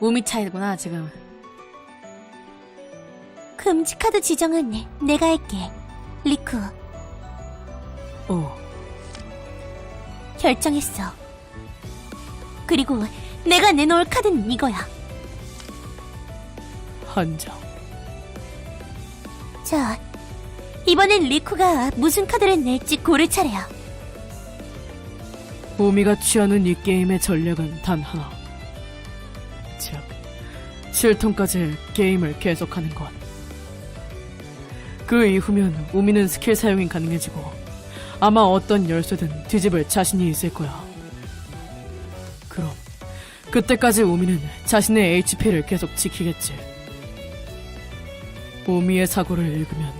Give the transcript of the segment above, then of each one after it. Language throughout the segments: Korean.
우미 차이구나 지금. 금지 카드 지정은 내가 할게. 리쿠, 오. 결정했어. 그리고 내가 내놓을 카드는 이거야. 한 장. 자, 이번엔 리쿠가 무슨 카드를 낼지 고를 차례야. 우미가 취하는 이 게임의 전략은 단 하나. 즉, 7턴까지 게임을 계속하는 것. 그 이후면 우미는 스킬 사용이 가능해지고 아마 어떤 열쇠든 뒤집을 자신이 있을 거야. 그럼 그때까지 우미는 자신의 HP를 계속 지키겠지. 우미의 사고를 읽으면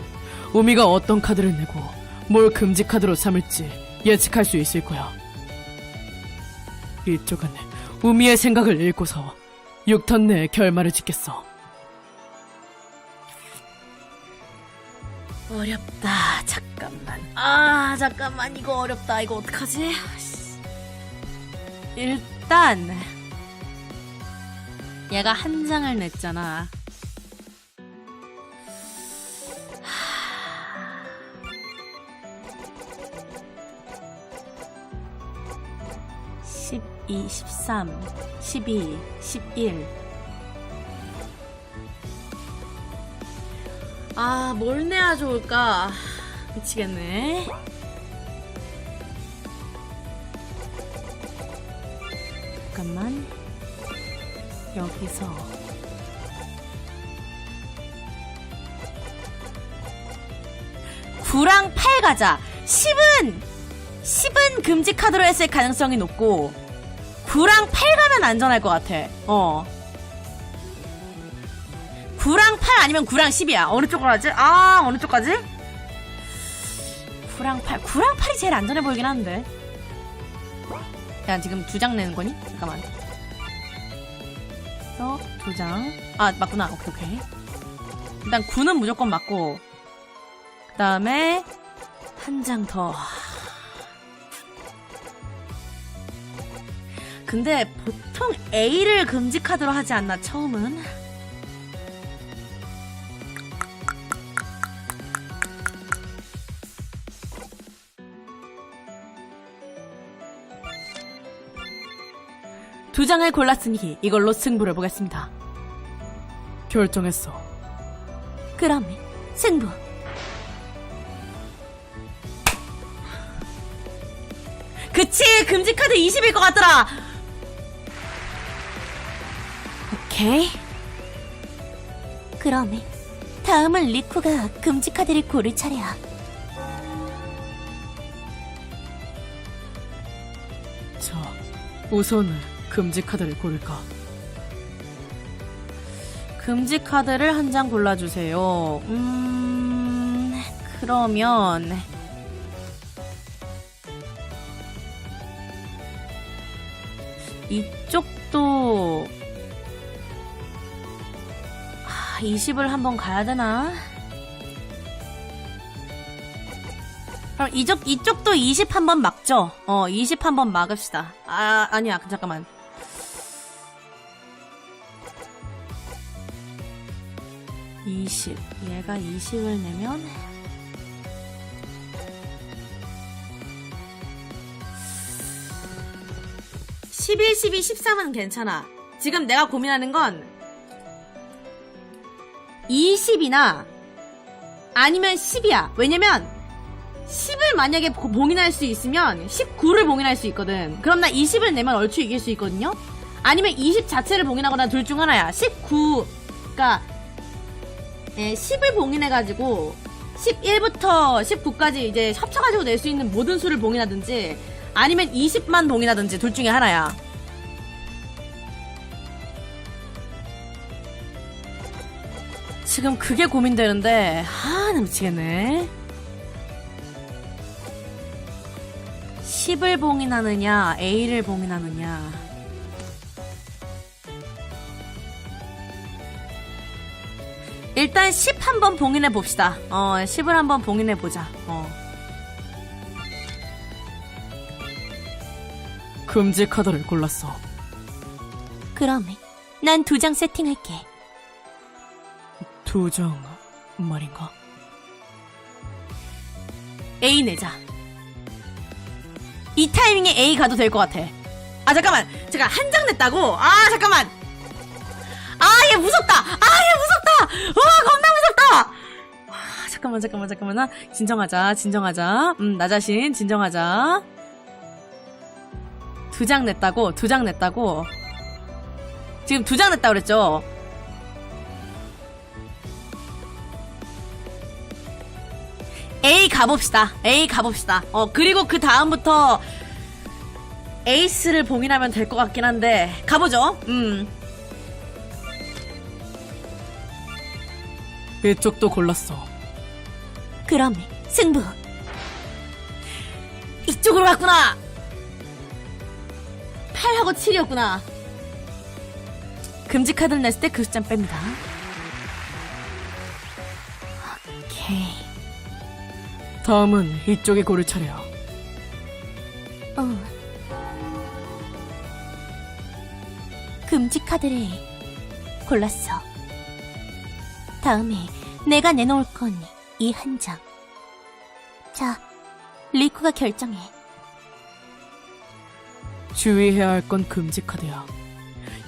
우미가 어떤 카드를 내고 뭘 금지 카드로 삼을지 예측할 수 있을 거야. 이쪽은 우미의 생각을 읽고서 6턴 내에 결말을 짓겠어. 어렵다. 잠깐만. 아, 잠깐만. 이거 어렵다. 이거 어떡하지? 일단 얘가 한 장을 냈잖아. 12, 13, 12, 11. 아, 뭘 내야 좋을까? 미치겠네. 잠깐만. 여기서. 구랑8 가자. 10은, 10은 금지 카드로 했을 가능성이 높고, 9랑 8 가면 안전할 것 같아. 어. 9랑 8 아니면 9랑 10이야. 어느 쪽으로 하지? 아, 어느 쪽까지? 9랑 8. 9랑 8이 제일 안전해 보이긴 하는데. 야, 지금 두 장 내는 거니? 잠깐만. 그래서 두 장. 아, 맞구나. 오케이, 오케이. 일단 9는 무조건 맞고. 그 다음에 한 장 더. 근데 보통 A를 금지 카드로 하지 않나, 처음은? 두 장을 골랐으니 이걸로 승부를 보겠습니다. 결정했어. 그럼 승부. 그치! 금지 카드 20일 것 같더라! 오케이. 그럼 다음은 리쿠가 금지 카드를 고를 차례야. 자, 우선 금지 카드를 고를까? 금지 카드를 한 장 골라주세요. 음, 그러면. 이쪽 20을 한번 가야 되나? 그럼 이쪽, 이쪽도 20 한번 막죠? 어, 20 한번 막읍시다. 아, 아니야, 잠깐만. 이십 얘가 20을 내면 (11, 12, 13은) 괜찮아 지금 내가 고민하는 건 20이나 아니면 10이야 왜냐면 10을 만약에 보- 봉인할 수 있으면 19를 봉인할 수 있거든. 그럼 나 20을 내면 얼추 이길 수 있거든요? 아니면 20 자체를 봉인하거나 둘 중 하나야. 19, 그니까, 예, 10을 봉인해가지고, 11부터 19까지 이제 합쳐가지고 낼 수 있는 모든 수를 봉인하든지, 아니면 20만 봉인하든지 둘 중에 하나야. 지금 그게 고민되는데, 아, 나 미치겠네. 10을 봉인하느냐, A를 봉인하느냐. 일단 10 한번 봉인해 봅시다. 어, 10을 한번 봉인해 보자. 어. 금지 카드를 골랐어. 그럼 난 두 장 세팅할게. 두장 말인가? A 내자. 이 타이밍에 A 가도 될 것 같아. 아 잠깐만, 제가 한 장 냈다고? 아 잠깐만. 아얘 무섭다. 아얘 무섭다. 와 겁나 무섭다. 아, 잠깐만 잠깐만 잠깐만 나 진정하자 진정하자. 음나 자신 진정하자. 두 장 냈다고 두 장 냈다고. 지금 두 장 냈다 그랬죠. A 가봅시다. A 가봅시다. 어, 그리고 그 다음부터 에이스를 봉인하면 될 것 같긴 한데, 가보죠. 음. 이쪽도 골랐어. 그럼 승부. 이쪽으로 갔구나! 8하고 7이었구나. 금지 카드를 냈을 때 그 숫자 뺍니다. 오케이. 다음은 이쪽이 고를 차례야. 어. 금지 카드를 골랐어. 다음에 내가 내놓을 건 이 한 장. 자, 리쿠가 결정해. 주의해야 할 건 금지 카드야.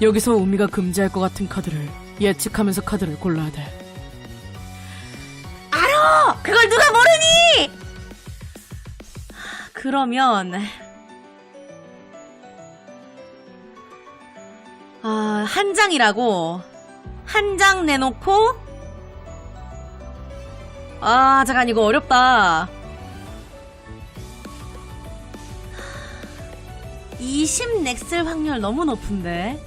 여기서 우미가 금지할 것 같은 카드를 예측하면서 카드를 골라야 돼. 알아! 그걸 누가 모르니! 그러면, 아, 한 장이라고, 한 장 내놓고, 아, 잠깐, 이거 어렵다. 20 넥슬 확률 너무 높은데.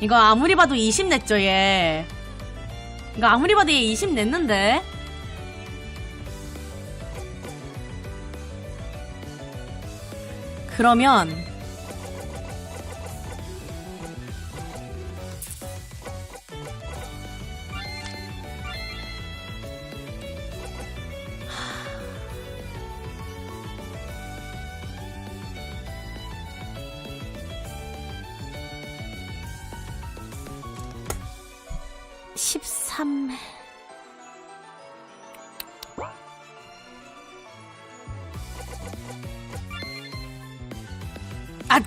이거 아무리 봐도 20 냈죠, 얘. 이거 아무리 봐도 얘 20 냈는데. 그러면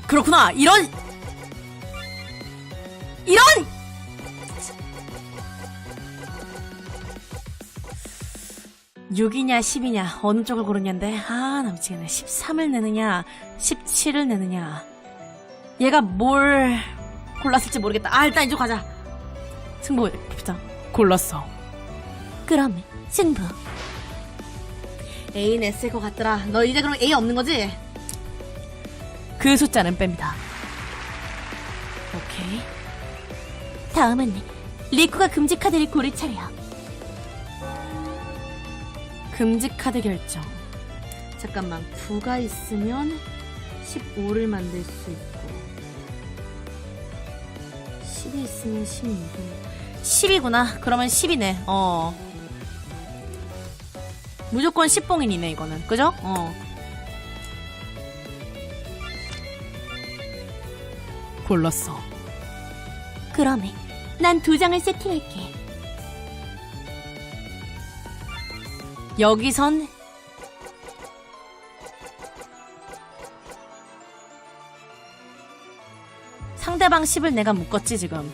그렇구나. 이런. 이런! 육이냐 10이냐 어느 쪽을 고르냐인데 아나 미치겠네 13을 내느냐 17을 내느냐. 얘가 뭘 골랐을지 모르겠다. 아 일단 이쪽 가자. 승부 봅시다 골랐어. 그럼 승부. A 냈을 것 같더라. 너 이제 그럼 A 없는 거지? 그 숫자는 뺍니다. 오케이 다음은 리쿠가 금지 카드를 고를 차례야. 금지 카드 결정. 잠깐만, 9가 있으면 15를 만들 수 있고, 10이 있으면 16을. 10이구나. 그러면 10이네. 어. 무조건 10봉인이네, 이거는. 그죠? 어. 골랐어. 그럼 난두 장을 세팅할게. 여기선 상대방 10을 내가 묶었지 지금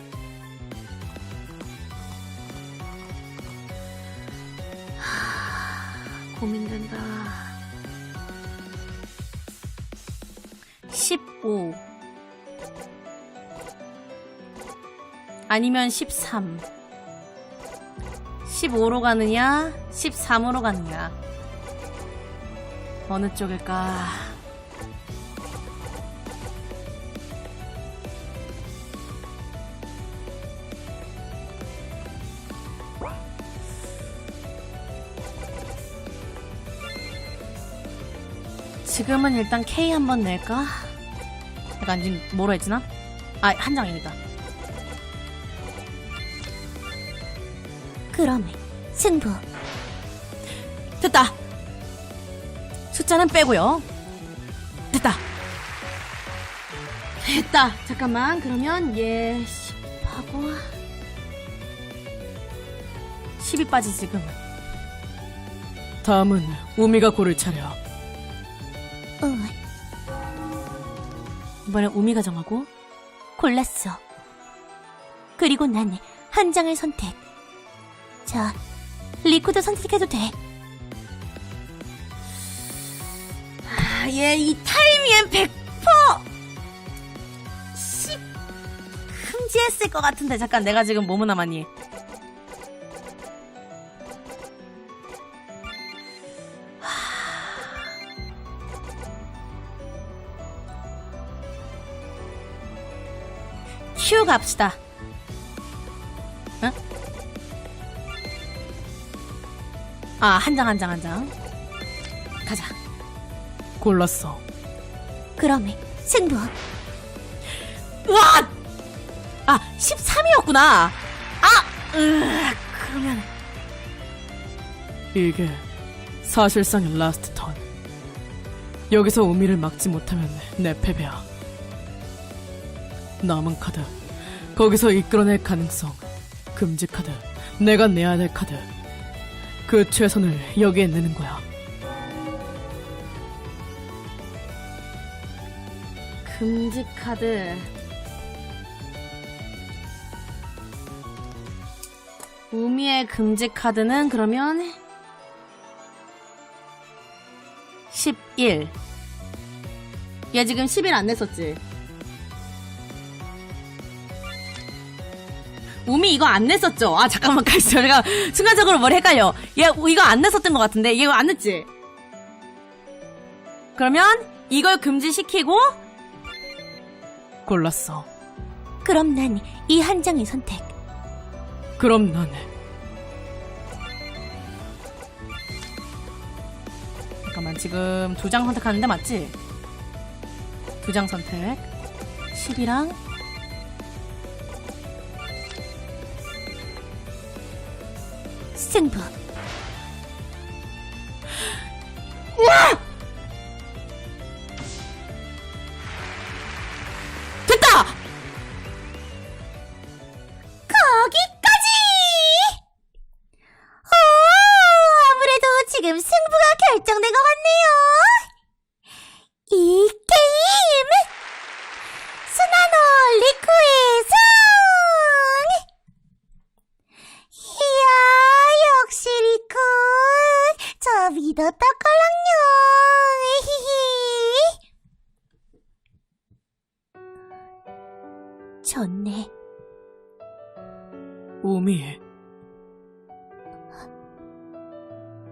아니면 13 15로 가느냐, 13으로 가느냐. 어느 쪽일까? 지금은 일단 K 한번 낼까? 약간 지금 뭐로 했지나? 아, 한 장입니다. 그럼 승부. 됐다. 숫자는 빼고요. 됐다. 됐다. 잠깐만. 그러면 얘 10하고 10이 빠지 지금. 다음은 우미가 고를 차례야. 어, 이번엔 우미가 정하고 골랐어. 그리고 난 한 장을 선택. 자, 리코도 선택해도 돼. 아, 얘 이 타이밍엔 100% 10 흠지했을 것 같은데 잠깐 내가 지금 뭐뭐 남았니? 휴 갑시다. 아, 한 장, 한 장, 한 장. 가자. 골랐어. 그럼 승부. 와! 아, 13이었구나. 아! 으, 그러면 이게 사실상의 라스트 턴. 여기서 우미를 막지 못하면 내 패배야. 남은 카드. 거기서 이끌어낼 가능성. 금지 카드. 내가 내야 될 카드. 그 최선을 여기에 내는 거야. 금지 카드. 우미의 금지 카드는 그러면 11. 얘 지금 11안 냈었지? 우미 이거 안 냈었죠? 아 잠깐만 가있어 내가 순간적으로 뭘 헷갈려 얘 이거 안 냈었던 것 같은데 얘 이거 안 냈지? 그러면 이걸 금지시키고 골랐어. 그럼 난 이 한 장을 선택. 그럼 난 잠깐만 지금 두 장 선택하는데 맞지? 두 장 선택 10이랑 승부. 됐다!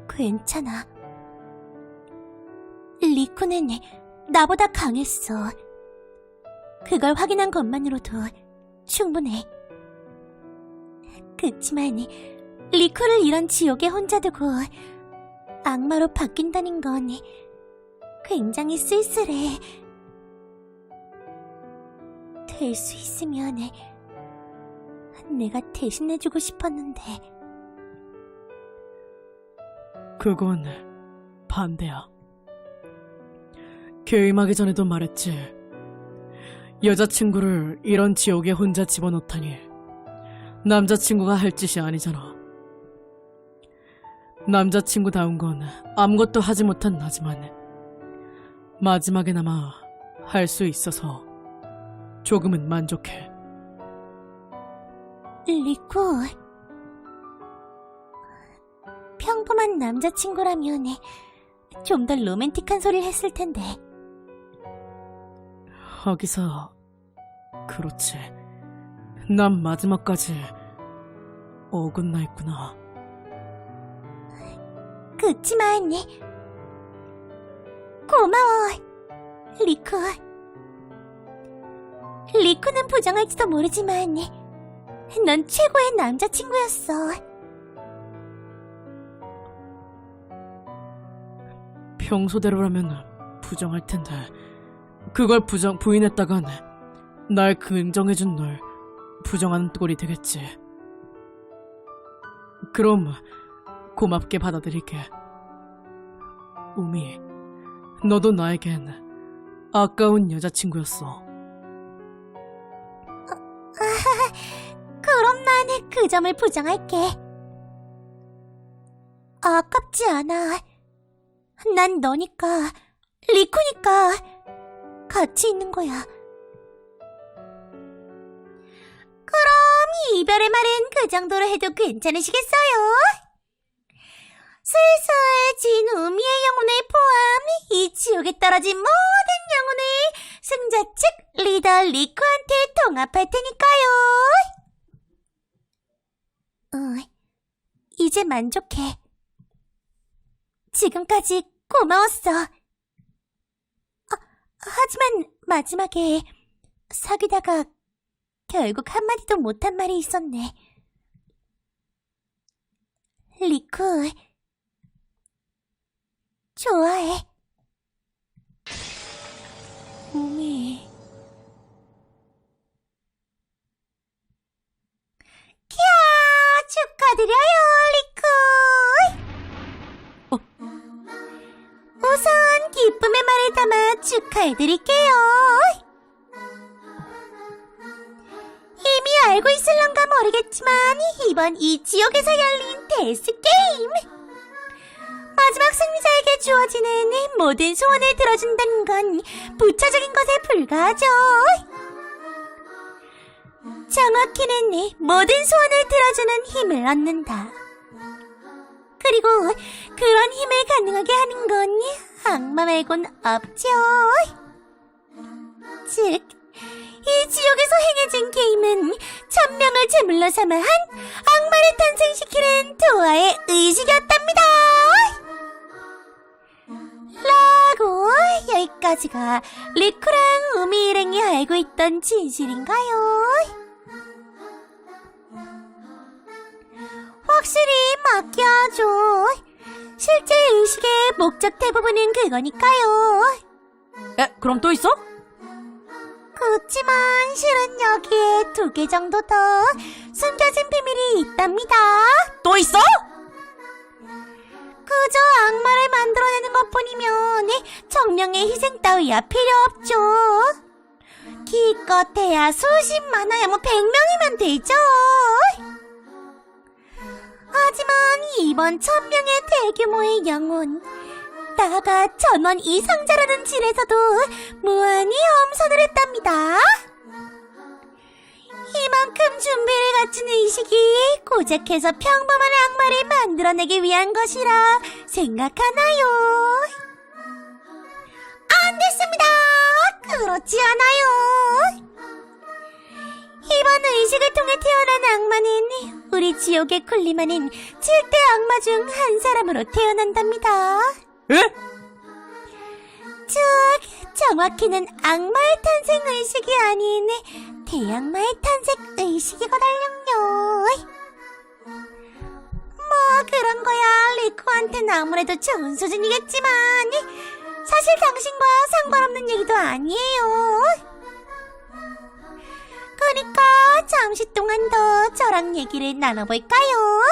괜찮아. 리쿠는 나보다 강했어. 그걸 확인한 것만으로도 충분해. 그치만 리쿠를 이런 지옥에 혼자 두고 악마로 바뀐다는 건 굉장히 쓸쓸해. 될 수 있으면 내가 대신해주고 싶었는데. 그건 반대야. 개임하기 전에도 말했지. 여자친구를 이런 지옥에 혼자 집어넣다니. 남자친구가 할 짓이 아니잖아. 남자친구다운 건 아무것도 하지 못한 나지만 마지막에나마 할 수 있어서 조금은 만족해. 리코. 평범한 남자친구라면 좀 더 로맨틱한 소리를 했을 텐데. 하기사 그렇지. 난 마지막까지 어긋나 있구나. 그치만 고마워, 리코. 리코는 부정할지도 모르지만 넌 최고의 남자친구였어. 평소대로라면 부정할 텐데 그걸 부정 부인했다간 날 긍정해준 널 부정하는 꼴이 되겠지. 그럼 고맙게 받아들일게. 우미, 너도 나에겐 아까운 여자친구였어. 그럼 난그 점을 부정할게. 아깝지 않아. 난 너니까, 리쿠니까, 같이 있는 거야. 그럼 이별의 말은 그 정도로 해도 괜찮으시겠어요? 슬슬 진 우미의 영혼을 포함 이 지옥에 떨어진 모든 영혼을 승자 측 리더 리쿠한테 통합할 테니까요. 어, 이제 만족해. 지금까지 고마웠어. 아, 하지만 마지막에 사귀다가 결국 한마디도 못한 말이 있었네. 리쿠, 좋아해. 우미. 캬, 축하드려요, 리쿠. 어? 우선 기쁨의 말을 담아 축하해드릴게요. 이미 알고 있을런가 모르겠지만 이번 이 지옥에서 열린 데스 게임 마지막 승리자에게 주어지는 모든 소원을 들어준다는 건 부차적인 것에 불과하죠. 정확히는 모든 소원을 들어주는 힘을 얻는다. 그리고 그런 힘을 가능하게 하는 건 악마 말곤 없죠. 즉, 이 지옥에서 행해진 게임은 천명을 제물로 삼아 한 악마를 탄생시키는 도화의 의식이었답니다. 라고 여기까지가 리쿠랑 우미 일행이 알고 있던 진실인가요? 확실히 맡겨야죠. 실제 의식의 목적 대부분은 그거니까요. 에, 그럼 또 있어? 그렇지만 실은 여기에 두 개 정도 더 숨겨진 비밀이 있답니다. 또 있어? 그저 악마를 만들어내는 것뿐이면 정령의 희생 따위야 필요 없죠. 기껏해야 수십 많아야 뭐 백명이면 되죠. 이번 천명의 대규모의 영혼 나가 전원 이상자라는 질에서도 무한히 엄선을 했답니다. 이만큼 준비를 갖춘 의식이 고작해서 평범한 악마를 만들어내기 위한 것이라 생각하나요? 안 됐습니다! 그렇지 않아요! 이번 의식을 통해 태어난 악마는 우리 지옥에 군림하는 7대 악마 중 한 사람으로 태어난답니다. 에? 즉, 정확히는 악마의 탄생 의식이 아닌 대악마의 탄생 의식이거든요. 뭐 그런 거야 리코한테는 아무래도 좋은 수준이겠지만 사실 당신과 상관없는 얘기도 아니에요. 그러니까 잠시 동안 더 저랑 얘기를 나눠볼까요?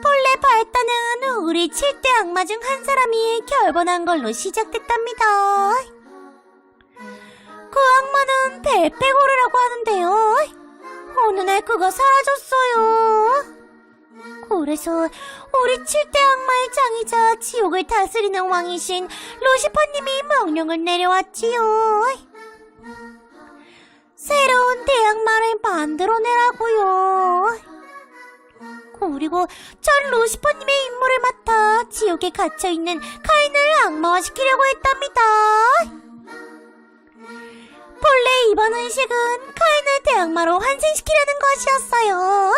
본래 발단은 우리 7대 악마 중 한 사람이 결번한 걸로 시작됐답니다. 그 악마는 벨페고르라고 하는데요. 어느 날 그가 사라졌어요. 그래서 우리 7대 악마의 장이자 지옥을 다스리는 왕이신 루시퍼님이 명령을 내려왔지요. 새로운 대악마를 만들어내라고요. 그리고 전 루시퍼님의 임무를 맡아 지옥에 갇혀있는 카인을 악마화시키려고 했답니다. 본래 이번 의식은 카인을 대악마로 환생시키려는 것이었어요.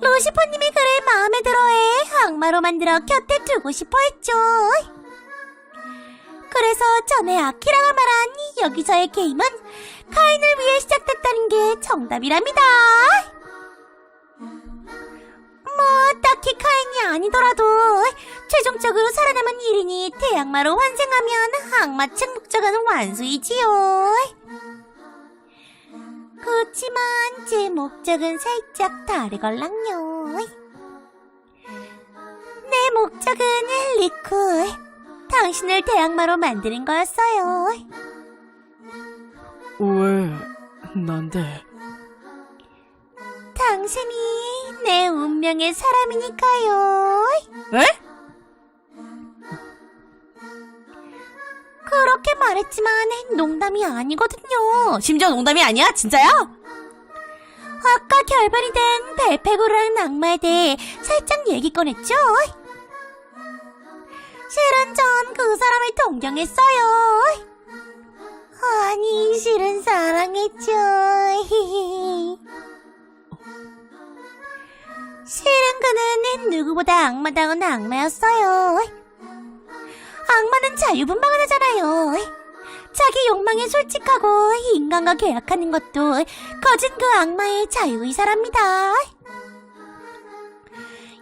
루시퍼님이 그를 마음에 들어해 악마로 만들어 곁에 두고 싶어 했죠. 그래서 전에 아키라가 말한 여기서의 게임은 카인을 위해 시작됐다는 게 정답이랍니다. 뭐 딱히 카인이 아니더라도 최종적으로 살아남은 1인이 대악마로 환생하면 측 목적은 완수이지요. 그치만 제 목적은 살짝 다르걸랑요. 내 목적은 리쿠. 당신을 대항마로 만드는 거였어요. 왜 난데? 당신이 내 운명의 사람이니까요. 에? 그렇게 말했지만 농담이 아니거든요. 심지어 농담이 아니야? 진짜야? 아까 결별이 된 벨페고라는 악마에 대해 살짝 얘기 꺼냈죠? 실은 전 그 사람을 동경했어요. 아니, 실은 사랑했죠. 실은 그는 누구보다 악마다운 악마였어요. 악마는 자유분방을 하잖아요. 자기 욕망에 솔직하고 인간과 계약하는 것도 거진 그 악마의 자유의사랍니다.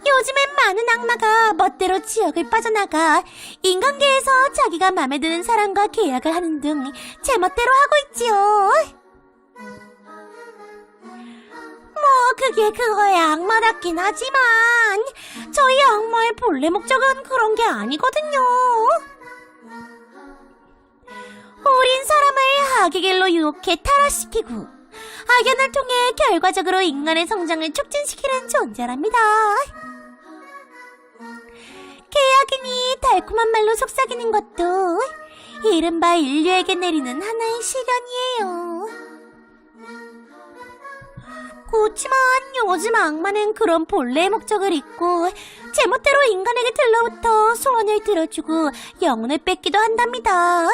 요즘엔 많은 악마가 멋대로 지역을 빠져나가 인간계에서 자기가 마음에 드는 사람과 계약을 하는 등 제멋대로 하고 있지요. 뭐 그게 그거의 악마답긴 하지만 저희 악마의 본래 목적은 그런 게 아니거든요. 우린 사람을 악의 길로 유혹해 타락시키고 악연을 통해 결과적으로 인간의 성장을 촉진시키는 존재랍니다. 계약이니 달콤한 말로 속삭이는 것도 이른바 인류에게 내리는 하나의 시련이에요. 그렇지만 요즘 악마는 그런 본래의 목적을 잊고 제멋대로 인간에게 들러붙어 소원을 들어주고 영혼을 뺏기도 한답니다.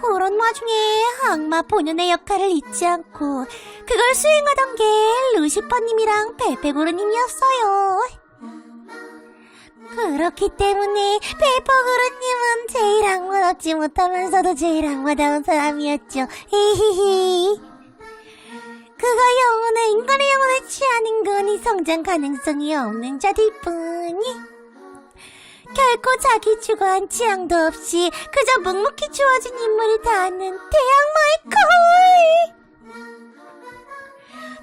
그런 와중에 악마 본연의 역할을 잊지 않고 그걸 수행하던 게 루시퍼님이랑 벨페고르님이었어요. 그렇기 때문에 벨페고르님은 제일 악마답지 못하면서도 제일 악마다운 사람이었죠. 히히히. 그가 영혼의 인간의 영혼을 취하는 거니 성장 가능성이 없는 자들 뿐이. 결코 자기 주관 취향도 없이 그저 묵묵히 주어진 임무를 다하는 거울!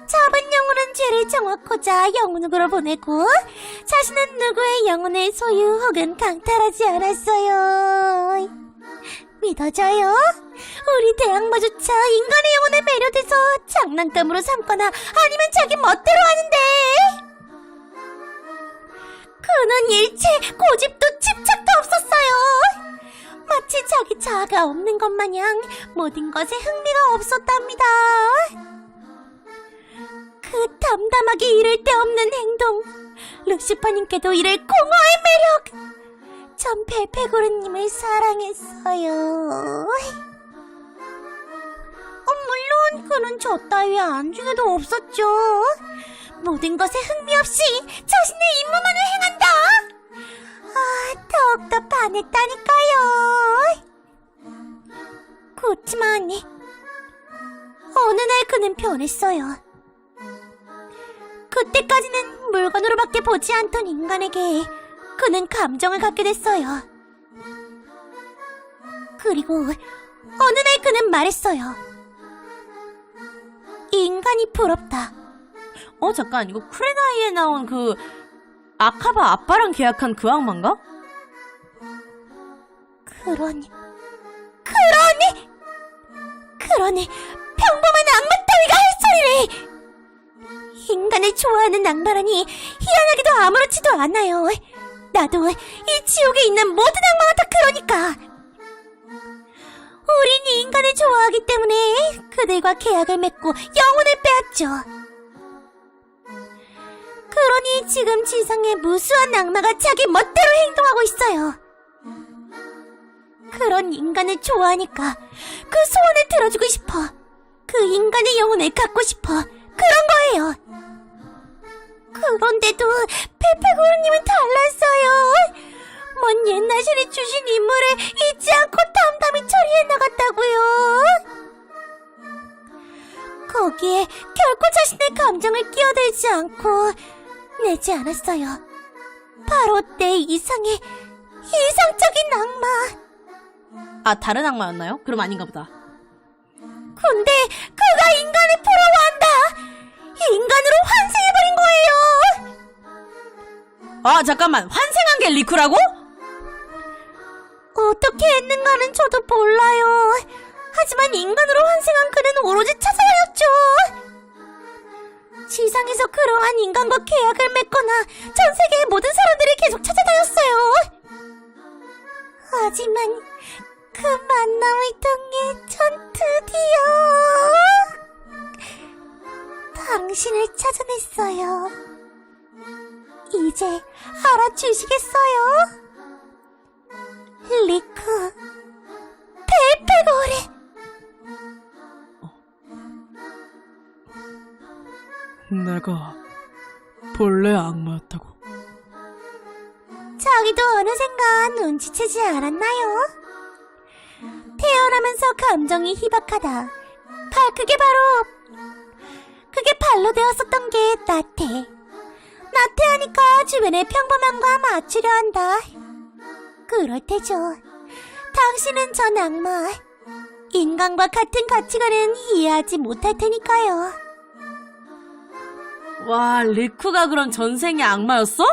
잡은 영혼은 죄를 정확고자 영혼으로 보내고 자신은 누구의 영혼의 소유 혹은 강탈하지 않았어요. 믿어져요? 우리 대악마조차 인간의 영혼에 매료돼서 장난감으로 삼거나 아니면 자기 멋대로 하는데 그는 일체 고집도 집착도 없었어요. 마치 자기 자아가 없는 것 마냥 모든 것에 흥미가 없었답니다. 그 담담하게 이를 데 없는 행동, 루시퍼님께도 이를 공허의 매력. 전 벨페고르님을 사랑했어요. 어, 물론 그는 저 따위 안중에도 없었죠. 모든 것에 흥미 없이 자신의 임무만을 행한다. 아, 더욱더 반했다니까요. 그렇지만 어느 날 그는 변했어요. 그때까지는 물건으로밖에 보지 않던 인간에게 그는 감정을 갖게 됐어요. 그리고 어느 날 그는 말했어요. 인간이 부럽다. 어, 잠깐, 이거 쿠레나이에 나온 그, 아카바 아빠랑 계약한 그 악마인가? 그러니, 그러니, 그러니 좋아하는 악마라니 희한하게도 아무렇지도 않아요. 나도 이 지옥에 있는 모든 악마가 다 그러니까. 우린 이 인간을 좋아하기 때문에 그들과 계약을 맺고 영혼을 빼앗죠. 그러니 지금 지상에 무수한 악마가 자기 멋대로 행동하고 있어요. 그런 인간을 좋아하니까 그 소원을 들어주고 싶어. 그 인간의 영혼을 갖고 싶어. 그런 거예요. 그런데도 페페고르님은 달랐어요. 먼 옛날 신이 주신 임무를 잊지 않고 담담히 처리해 나갔다고요. 거기에 결코 자신의 감정을 끼어들지 않고 내지 않았어요. 바로 내 이상의 이상적인 악마. 아, 다른 악마였나요? 그럼 아닌가 보다. 근데 그가 인간을 풀어한다. 인간으로 환생해버린 거예요. 아, 잠깐만. 환생한 게 리쿠라고? 어떻게 했는가는 저도 몰라요. 하지만 인간으로 환생한 그는 오로지 차사였죠. 지상에서 그러한 인간과 계약을 맺거나 전 세계의 모든 사람들이 계속 찾아다녔어요. 하지만 그 만남을 통해 전 드디어 당신을 찾아냈어요. 이제 알아주시겠어요? 리크 벨페고레 내가 본래 악마였다고. 자기도 어느샌가 눈치채지 않았나요? 태어나면서 감정이 희박하다. 바, 그게 바로 발로 되었었던 게 나태. 나태하니까 주변의 평범함과 맞추려 한다. 그럴 테죠. 당신은 전 악마. 인간과 같은 가치관은 이해하지 못할 테니까요. 와, 리쿠가 그럼 전생의 악마였어?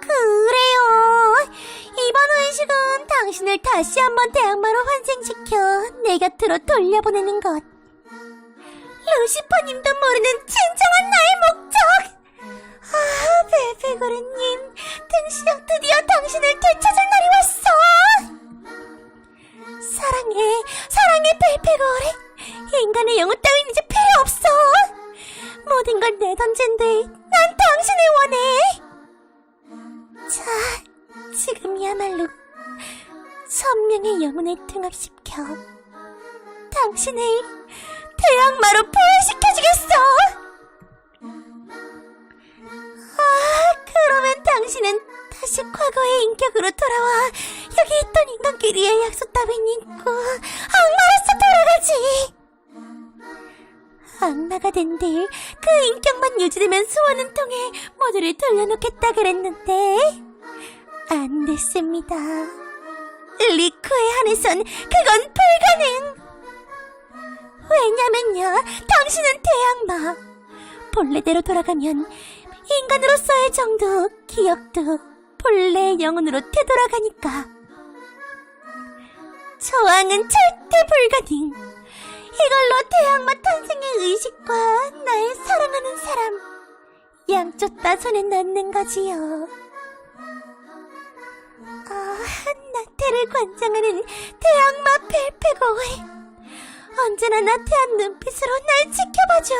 그래요. 이번 회식은 당신을 다시 한번 대악마로 환생시켜 내 곁으로 돌려보내는 것. 루시퍼님도 모르는 진정한 나의 목적. 아, 베베고르 유지되면 소원은 통해 모두를 돌려놓겠다 그랬는데 안 됐습니다. 리코에 한해선 그건 불가능. 왜냐면요, 당신은 대악마. 본래대로 돌아가면 인간으로서의 정도, 기억도 본래의 영혼으로 되돌아가니까. 저항은 절대 불가능. 이걸로 대악마 탄생의 의식과 나의 사랑하는 사람 양쪽 다 손에 넣는 거지요. 아, 나태를 관장하는 대악마 펠페고에 언제나 나태한 눈빛으로 날 지켜봐줘.